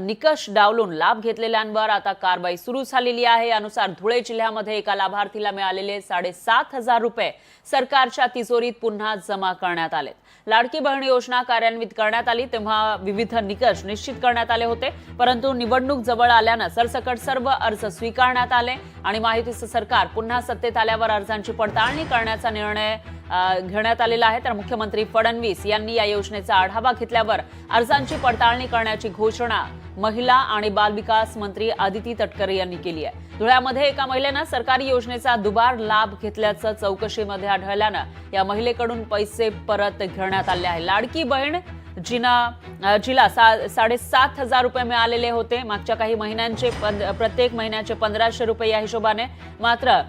निकष डावलून लाभ घेतलेल्यांवर आता कारवाई सुरू झालेली आहे. यानुसार धुळे जिल्ह्यामध्ये एका लाभार्थीला मिळालेले साडेसात हजार रुपये सरकारच्या तिजोरीत पुन्हा जमा करण्यात आले लाडकी बहीण योजना कार्यान्वित करण्यात आली तेव्हा विविध निकष निश्चित करण्यात आले होते. परंतु निवडणूक जवळ आल्यानं सरसकट सर्व अर्ज स्वीकारण्यात आले आणि माहितीचं सरकार पुन्हा सत्तेत आल्यावर अर्जांची पडताळणी करण्याचा निर्णय घेण्यात आलेला आहे. तर मुख्यमंत्री फडणवीस यांनी या योजनेचा आढावा घेतल्यावर अर्जांची पडताळणी करण्याची घोषणा महिला आणि बालविकास मंत्री आदिती तटकरे यांनी केली आहे. धुळ्यामध्ये एका महिलेनं सरकारी योजनेचा दुबार लाभ घेतल्याचं चौकशीमध्ये आढळल्यानं या महिलेकडून पैसे परत घेण्यात आले आहे. लाडकी बहीण जिना जिला सा साडेसात हजार रुपये मिळालेले होते. मागच्या काही महिन्यांचे प्रत्येक महिन्याचे पंधराशे रुपये या हिशोबाने मात्र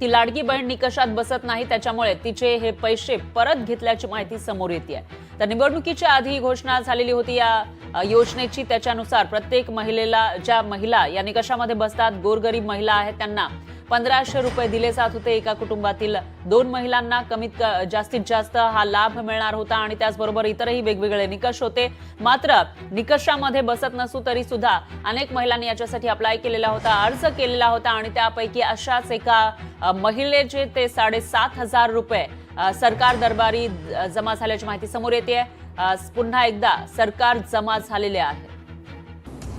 ती लाडकी बहीण निकषात बसत नाही त्याच्यामुळे तिचे हे पैसे परत घेतल्याची माहिती समोर येते तर निवडणुकीच्या आधी ही घोषणा झालेली होती या योजनेची. त्याच्यानुसार प्रत्येक महिलेला ज्या महिला या निकषामध्ये बसतात गोरगरीब महिला आहेत त्यांना पंधराशे रुपये दिले जात होते. एका कुटुंबातील दोन महिलांना कमीत क- जास्तीत जास्त हा लाभ मिळणार होता आणि त्याचबरोबर इतरही वेगवेगळे निकष होते. मात्र निकषामध्ये बसत नसू तरी सुद्धा अनेक महिलांनी याच्यासाठी अप्लाय केलेला होता अर्ज केलेला होता आणि त्यापैकी अशाच एका महिलेचे ते साडेसात हजार रुपये सरकार दरबारी जमा झाल्याची माहिती समोर येते पुन्हा एकदा सरकार जमा झालेले आहे.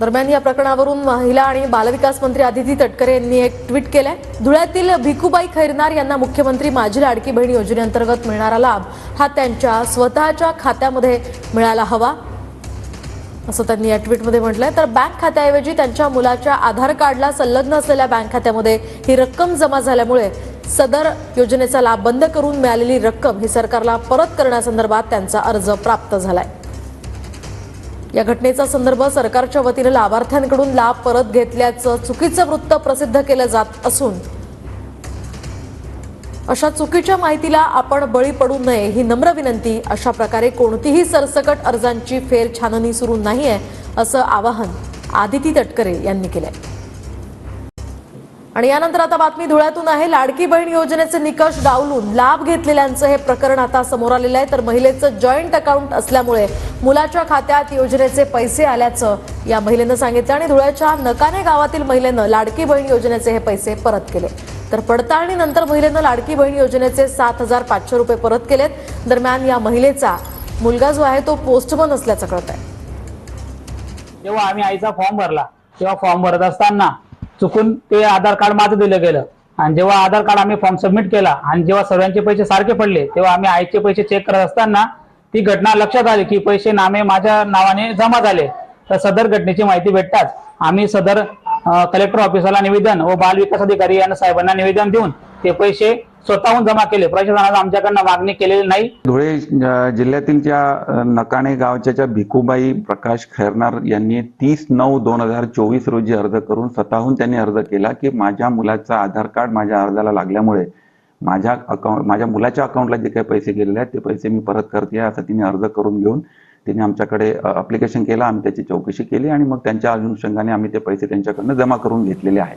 दरम्यान या प्रकरणावरून महिला आणि बालविकास मंत्री आदिती तटकरे यांनी एक ट्विट केलंय. धुळ्यातील भिकूबाई खैरनार यांना मुख्यमंत्री माझी लाडकी बहीण योजनेअंतर्गत मिळणारा लाभ हा त्यांच्या स्वतःच्या खात्यामध्ये मिळायला हवा असं त्यांनी या ट्विटमध्ये म्हटलंय. तर बँक खात्याऐवजी त्यांच्या मुलाच्या आधार कार्डला संलग्न असलेल्या बँक खात्यामध्ये ही रक्कम जमा झाल्यामुळे सदर योजनेचा लाभ बंद करून मिळालेली रक्कम ही सरकारला परत करण्यासंदर्भात त्यांचा अर्ज प्राप्त झालाय. या घटनेचा संदर्भ सरकारच्या वतीने लाभार्थ्यांकडून लाभ परत घेतल्याचं चुकीचं वृत्त प्रसिद्ध केलं जात असून अशा चुकीच्या माहितीला आपण बळी पडू नये ही नम्र विनंती. अशा प्रकारे कोणतीही सरसकट अर्जांची फेर छाननी सुरू नाहीये असं आवाहन आदिती तटकरे यांनी केलंय. आणि यानंतर आता बातमी धुळ्यातून आहे. लाडकी बहीण योजनेचे निकष डावलून लाभ घेतलेल्यांचं हे प्रकरण आता समोर आलेलं आहे. तर महिलेचं जॉईंट अकाउंट असल्यामुळे मुलाच्या खात्यात योजनेचे पैसे आल्याचं या महिलेनं सांगितलं आणि धुळ्याच्या नकाने गावातील महिलेनं लाडकी बहीण योजनेचे हे पैसे परत केले. तर पडताळणीनंतर महिलेनं लाडकी बहीण योजनेचे सात हजार पाचशे रुपये परत केलेत. दरम्यान या महिलेचा मुलगा जो आहे तो पोस्टमन असल्याचं कळत आहे जेव्हा आम्ही आईचा फॉर्म भरला. तेव्हा फॉर्म भरत असताना चुकून ते आधार कार्ड माझं दिलं गेलं. आणि जेव्हा आधार कार्ड आम्ही फॉर्म सबमिट केला आणि जेव्हा सर्वांचे पैसे सारखे पडले तेव्हा आम्ही आईचे पैसे चेक करत असताना ती घटना लक्षात आली की पैसे नामे माझ्या नावाने जमा झाले. तर सदर घटनेची माहिती भेटताच आम्ही सदर कलेक्टर ऑफिसला निवेदन व बाल विकास अधिकारी यांना साहेबांना निवेदन देऊन ते पैसे स्वतःहून जमा केले. प्रशासनानं आमच्याकडनं मागणी केलेली नाही. धुळे जिल्ह्यातील ज्या नकाणे गावच्या भिकूबाई प्रकाश खैरनार यांनी तीस नऊ दोन हजार चोवीस रोजी अर्ज करून स्वतःहून त्यांनी अर्ज केला की माझ्या मुलाचा आधार कार्ड माझ्या अर्जाला लागल्यामुळे माझ्या अकाउंट माझ्या मुलाच्या अकाउंटला जे काही पैसे गेलेले आहेत ते पैसे मी परत करते असं तिने अर्ज करून घेऊन तिने आमच्याकडे अप्लिकेशन केलं. आम्ही त्याची चौकशी केली आणि मग त्यांच्या अनुषंगाने आम्ही ते पैसे त्यांच्याकडनं जमा करून घेतलेले आहेत.